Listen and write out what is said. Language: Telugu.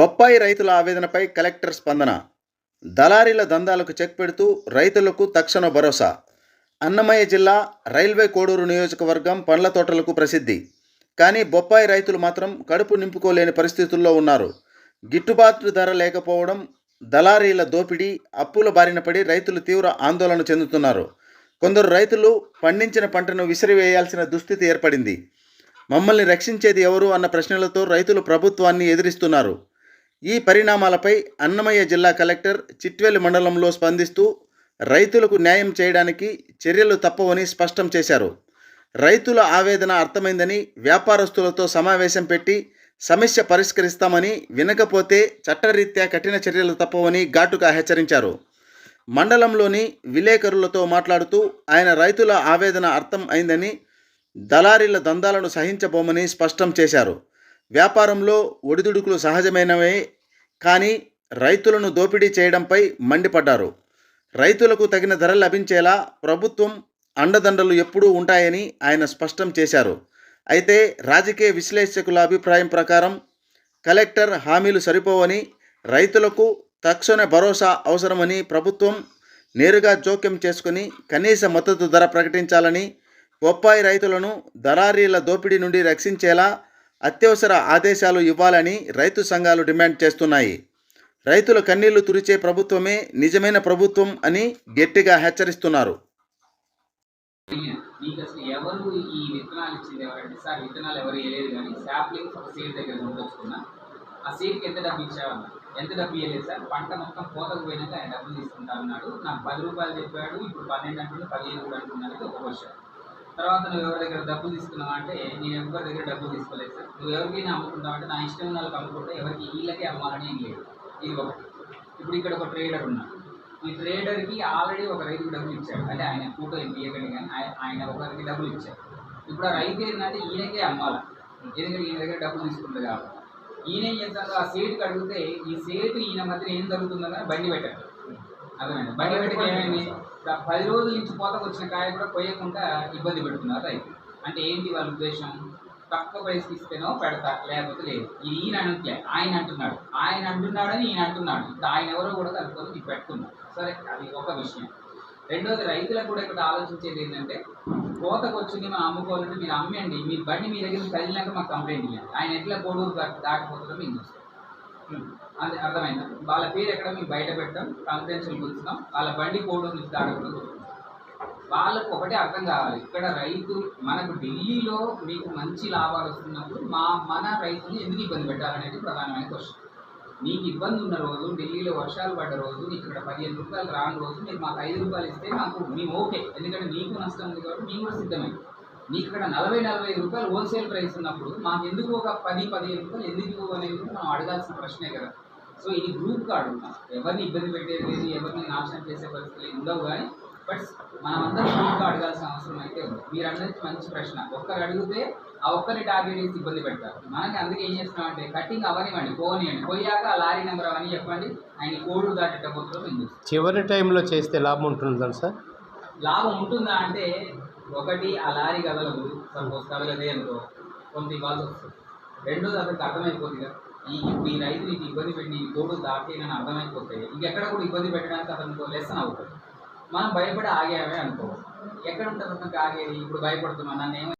బొప్పాయి రైతుల ఆవేదనపై కలెక్టర్ స్పందన. దళారీల దందాలకు చెక్ పెడుతూ రైతులకు తక్షణ భరోసా. అన్నమయ్య జిల్లా రైల్వే కోడూరు నియోజకవర్గం పండ్ల తోటలకు ప్రసిద్ధి. కానీ బొప్పాయి రైతులు మాత్రం కడుపు నింపుకోలేని పరిస్థితుల్లో ఉన్నారు. గిట్టుబాటు ధర లేకపోవడం దళారీల దోపిడీ అప్పుల బారిన పడి రైతులు తీవ్ర ఆందోళన చెందుతున్నారు. కొందరు రైతులు పండించిన పంటను విసిరివేయాల్సిన దుస్థితి ఏర్పడింది. మమ్మల్ని రక్షించేది ఎవరు అన్న ప్రశ్నలతో రైతులు ప్రభుత్వాన్ని ఎదిరిస్తున్నారు. ఈ పరిణామాలపై అన్నమయ్య జిల్లా కలెక్టర్ చిట్వేలు మండలంలో స్పందిస్తూ రైతులకు న్యాయం చేయడానికి చర్యలు తప్పవని స్పష్టం చేశారు. రైతుల ఆవేదన అర్థమైందని వ్యాపారస్తులతో సమావేశం పెట్టి సమస్య పరిష్కరిస్తామని వినకపోతే చట్టరీత్యా కఠిన చర్యలు తప్పవని ఘాటుగా హెచ్చరించారు. మండలంలోని విలేకరులతో మాట్లాడుతూ ఆయన రైతుల ఆవేదన అర్థం అయిందని దళారీల దందాలను సహించబోమని స్పష్టం చేశారు. వ్యాపారంలో ఒడిదుడుకులు సహజమైనవే కానీ రైతులను దోపిడీ చేయడంపై మండిపడ్డారు. రైతులకు తగిన ధర లభించేలా ప్రభుత్వం అండదండలు ఎప్పుడూ ఉంటాయని ఆయన స్పష్టం చేశారు. అయితే రాజకీయ విశ్లేషకుల అభిప్రాయం ప్రకారం కలెక్టర్ హామీలు సరిపోవని రైతులకు తక్షణ భరోసా అవసరమని ప్రభుత్వం నేరుగా జోక్యం చేసుకుని కనీస మద్దతు ధర ప్రకటించాలని బొప్పాయి రైతులను దళారీల దోపిడీ నుండి రక్షించేలా అత్యవసర ఆదేశాలు ఇవ్వాలని రైతు సంఘాలు డిమాండ్ చేస్తున్నాయి. రైతుల కన్నీళ్ళు తురిచే ప్రభుత్వమే నిజమైన ప్రభుత్వం అని గట్టిగా హెచ్చరిస్తున్నారు. మీకు అసలు ఎవరు ఈ విత్తనాలు ఇచ్చింది ఎవరంటే సార్ విత్తనాలు ఎవరు వేయలేదు కానీ ఒక సీడ్ దగ్గర కొనుకొచ్చుకున్నా ఆ సీడ్కి ఎంత డబ్బు ఇచ్చావన్నా ఎంత డబ్బు ఇవ్వలేదు సార్ పంట మొత్తం కోతకు పోయినాక ఆయన డబ్బులు తీసుకుంటా అన్నాడు? నాకు పది రూపాయలు చెప్పాడు ఇప్పుడు పన్నెండు అంటున్నాడు పదిహేను కూడా అంటున్నాడు ఒక వర్షం. తర్వాత నువ్వు ఎవరి దగ్గర డబ్బు తీసుకున్నావు అంటే నేను ఎవరి దగ్గర డబ్బు తీసుకోలేదు సార్. నువ్వు ఎవరికైనా అమ్ముకుంటావు అంటే నా ఇష్టం ఉన్న వాళ్ళకి అమ్ముకుంటే ఎవరికి వీళ్ళకే అమ్మాలని ఏం లేదు. ఇది ఒకటి. ఇప్పుడు ఇక్కడ ఒక ట్రేడర్ ఉన్నాడు. ఈ ట్రేడర్కి ఆల్రెడీ ఒక రైతుకు డబ్బులు ఇచ్చాడు. అంటే ఆయన ఫోటో ఏం కానీ ఆయన ఒకరికి డబ్బులు ఇచ్చాడు. ఇప్పుడు ఆ రైతు ఏంటంటే ఈయనకే అమ్మాలి. ఎందుకంటే ఈయన దగ్గర డబ్బులు తీసుకుంటుంది కాబట్టి. ఈయన ఏం చేస్తాడు? ఆ సేటుకి అడిగితే ఈ సేటు ఈయన మధ్య ఏం జరుగుతుందని బండి పెట్టాడు. అర్థమైంది? బండి పెట్టి ఏమైంది? పది రోజుల నుంచి కోతకు వచ్చిన కాయ కూడా కొయ్యకుండా ఇబ్బంది పెడుతున్నారు రైతు అంటే ఏంటి వాళ్ళ ఉద్దేశం? తక్కువ ప్రైస్కి ఇస్తేనో పెడతా లేకపోతే లేదు. ఇది ఈయన అనట్లే ఆయన అంటున్నాడు. ఆయన అంటున్నాడని ఈయన అంటున్నాడు. ఇప్పుడు ఆయన ఎవరో కూడా కలుపుకొని ఇది పెట్టుకున్నాడు సరే అది ఒక విషయం. రెండోది రైతులకు కూడా ఇక్కడ ఆలోచించేది ఏంటంటే కోతకు వచ్చింది మనం అమ్ముకోవాలంటే మీరు అమ్మండి. మీ బండి మీ దగ్గర కదిలినాక మాకు కంప్లైంట్ ఇవ్వండి ఆయన ఎట్లా కోడూరు దాటిపోతుందో మీకు అది అర్థమైంది. వాళ్ళ పేరు ఎక్కడ మేము బయట పెట్టాం కాన్ఫిడెన్షియల్ కూర్చున్నాం వాళ్ళ బండి కోడు నుంచి దాటకుండా వాళ్ళకు ఒకటే అర్థం కావాలి. ఇక్కడ రైతు మనకు ఢిల్లీలో మీకు మంచి లాభాలు వస్తున్నప్పుడు మా మన రైతుని ఎందుకు ఇబ్బంది పెట్టాలనేది ప్రధానమైన క్వశ్చన్ నీకు ఇబ్బంది ఉన్న రోజు ఢిల్లీలో వర్షాలు పడ్డ రోజు నీకు ఇక్కడ పదిహేను రూపాయలు రాని రోజు మీరు మాకు ఐదు రూపాయలు ఇస్తే మాకు మేము ఓకే ఎందుకంటే నీకు నష్టం ఉంది కాబట్టి మేము కూడా సిద్ధమే. నీకు ఇక్కడ నలభై నలభై రూపాయలు హోల్సేల్ ప్రైస్ ఉన్నప్పుడు మాకు ఎందుకు ఒక పది పదిహేను రూపాయలు ఎందుకు అనేది మనం అడగాల్సిన ప్రశ్నే కదా. సో ఇది గ్రూప్గా అడుగుతాం ఎవరిని ఇబ్బంది పెట్టేది లేదు ఎవరిని నాశనం చేసే పరిస్థితులు ఉండవు కానీ బట్ మనం అందరం గ్రూప్గా అడగాల్సిన అవసరం అయితే ఉంది. మీరు అందరికీ మంచి ప్రశ్న. ఒక్కరు అడిగితే ఆ ఒక్కరిని టార్గెట్ చేసి ఇబ్బంది పెడతారు. మనకి అందుకే ఏం చేస్తున్నామంటే కటింగ్ అవనివ్వండి పోనివ్వండి. పోయాక ఆ లారీ నెంబర్ అవని చెప్పండి ఆయన కోడు దాటేటప్పుడు చివరి టైంలో చేస్తే లాభం ఉంటుందా సార్? లాభం ఉంటుందా అంటే ఒకటి ఆ లారీ కదలదు. సపోజ్ కదలదే అనుకో కొంత ఇవ్వాల్సి వస్తుంది. రెండోది అతనికి అర్థమైపోతుంది కదా ఈ ఇప్పుడు రైతు నీకు ఇబ్బంది పెట్టి నీ కోడు దాటేనని అర్థమైపోతే ఇంకెక్కడ కూడా ఇబ్బంది పెట్టడానికి అతను లెసన్ అవుతుంది. మనం భయపడి ఆగామే అనుకో ఎక్కడ ఉంటుంది అతనికి ఆగేది? ఇప్పుడు భయపడుతున్నాం. నన్ను